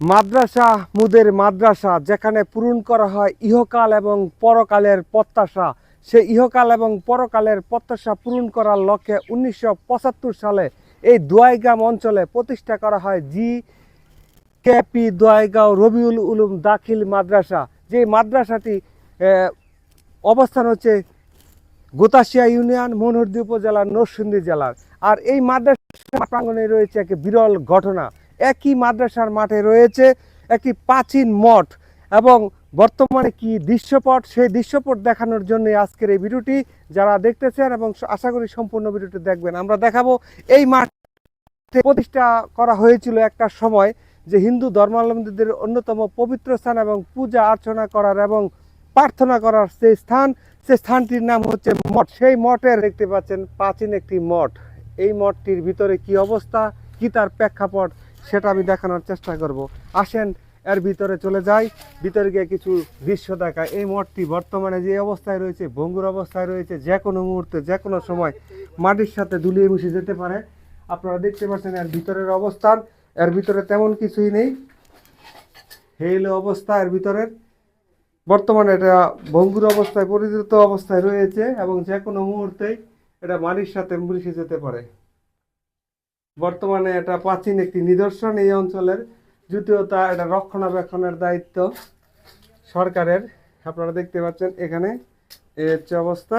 মাদ্রাসা মুদের মাদ্রাসা, যেখানে পূরণ করা হয় ইহকাল এবং পরকালের প্রত্যাশা। সেই ইহকাল এবং পরকালের প্রত্যাশা পূরণ করার লক্ষ্যে উনিশশো পঁচাত্তর সালে এই দোয়াইগ্রাম অঞ্চলে প্রতিষ্ঠা করা হয় জি কেপি দোয়াইগাঁও রবিউল উলুম দাখিল মাদ্রাসা। যে মাদ্রাসাটি অবস্থান হচ্ছে গোতাশিয়া ইউনিয়ন, মনোহরদী উপজেলার নরসিংদী জেলার। আর এই মাদ্রাসা প্রাঙ্গনে রয়েছে একটি বিরল ঘটনা। একই মাদ্রাসার মাঠে রয়েছে, একটি প্রাচীন মঠ এবং বর্তমানে কি দৃশ্যপট? সেই দৃশ্যপট দেখানোর জন্য আজকের এই ভিডিওটি। যারা দেখতেছেন এবং আশা করি সম্পূর্ণ ভিডিওটি দেখবেন, আমরা দেখাবো এই মাঠ প্রতিষ্ঠা করা হয়েছিল একটা সময় যে হিন্দু ধর্মাবলম্বীদের অন্যতম পবিত্র স্থান এবং পূজা অর্চনা করার এবং প্রার্থনা করার সেই স্থান। সে স্থানটির নাম হচ্ছে মঠ। সেই মঠের দেখতে পাচ্ছেন প্রাচীন একটি মঠ। এই মঠটির ভিতরে কি অবস্থা? কি তার প্রেক্ষাপট? সেটা আমি দেখানোর চেষ্টা করব। আসেন, এর ভিতরে চলে যাই। ভিতরে গিয়ে কিছু দৃশ্য দেখায় এই মঠটি বর্তমানে যে অবস্থায় রয়েছে, ভঙ্গুর অবস্থায় রয়েছে, যে কোনো মুহূর্তে, যে কোনো সময় মাটির সাথে দুলিয়ে মিশে যেতে পারে। আপনারা দেখতে পাচ্ছেন এর ভিতরের অবস্থান। এর ভিতরে তেমন কিছুই নেই। হেল অবস্থা, এর ভিতরের বর্তমানে এটা ভঙ্গুর অবস্থায় পরিচিত অবস্থায় রয়েছে এবং যে কোনো মুহূর্তেই এটা মাটির সাথে মিশে যেতে পারে। বর্তমানে এটা প্রাচীন একটি নিদর্শন এই অঞ্চলের। দ্বিতীয়তা এটা রক্ষণাবেক্ষণের দায়িত্ব সরকারের। আপনারা দেখতে পাচ্ছেন এখানে এর অবস্থা।